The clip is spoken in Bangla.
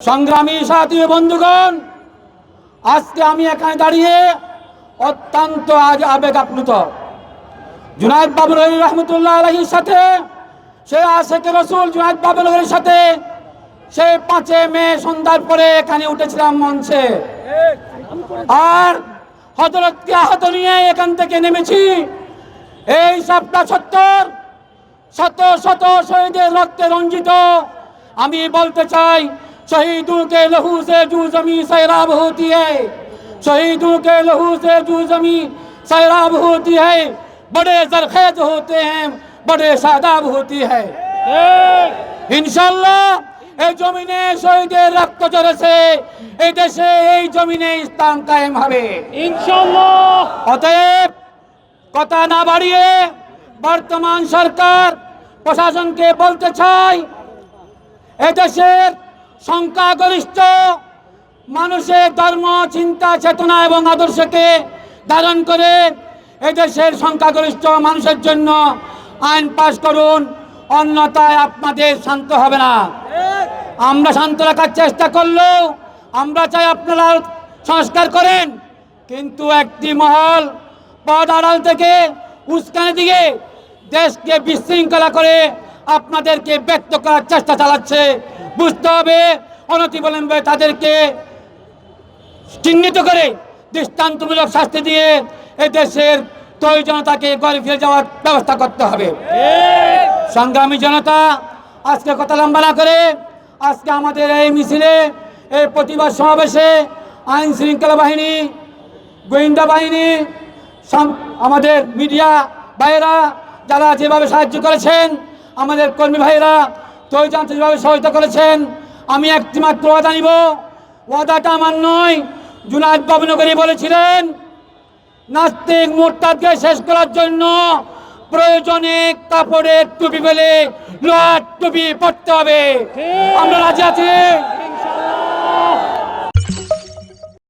সংগ্রামী সাথী বন্ধুগণ, আজকে আমি এখানে দাঁড়িয়ে অত্যন্ত আজ আবেগ আপ্লুত। জুনায়দ বাবুল আলী রহমতুল্লাহ সাথে, সে আশেখ রসুল জুনায়দ বাবুল সাথে, সে পাঁচে মে সন্ধ্যার পরে এখানে উঠেছিলাম মঞ্চে। আর হজরতকে আহত নিয়ে এখান থেকে নেমেছি। এই সবটা সত্তর, শত শত শহীদের রক্তে রঞ্জিত। আমি বলতে চাই शहीदों के लहू से जू जमी सैराब होती है शहीदों के लहू से जू जमी सैराब होती है बड़े जरखेज होते हैं बड़े शादाब होती है ইনশাল্লাহ এই জমিনে শহীদের রক্ত ঝরেছে এই দেশে এই জমিনে ইসলাম কায়েম হবে ইনশাল্লাহ অতএব কথা না বাড়িয়ে বর্তমান সরকার প্রশাসনকে বলতে চাই এদেশের সংখ্যাগরিষ্ঠ মানুষের ধর্ম, চিন্তা, চেতনা এবং আদর্শকে ধারণ করে এদেশের সংখ্যাগরিষ্ঠ মানুষের জন্য আইন পাশ করুন। অন্যথায় আপনাদের শান্ত হবে না। আমরা শান্ত রাখার চেষ্টা করলেও আমরা চাই আপনারা সংস্কার করেন। কিন্তু একটি মহল পদ আড়াল থেকে উস্কানি দিয়ে দেশকে বিশৃঙ্খলা করে আপনাদেরকে ব্যক্ত করার চেষ্টা চালাচ্ছে। বুঝতে হবে অনতিবিলম্বে তাদেরকে চিহ্নিত করে দৃষ্টান্তমূলক শাস্তি দিয়ে এই দেশের জনতাকে ঘরে ফিরে যাওয়ার ব্যবস্থা করতে হবে। সংগ্রামী জনতা, আজকে কথা লম্বা না করে, আজকে আমাদের এই মিছিলে, এই প্রতিবাদ সমাবেশে আইন শৃঙ্খলা বাহিনী, গোয়েন্দা বাহিনী আমাদের মিডিয়া বাইরা যারা যেভাবে সাহায্য করেছেন আমাদের কর্মী ভাইয়েরা তৈজান্ত যেভাবে সহায়তা করেছেন। আমি একটি মাত্র ওয়াদা নিব। ওয়াদাটা আমার নয়। জুনায়দ বাবনগরী বলেছিলেন নাস্তিক মোরতাদকে শেষ করার জন্য প্রয়োজনে কাপড়ের টুপি পেলে লোহার টুপি পড়তে হবে। আমরা রাজি আছি?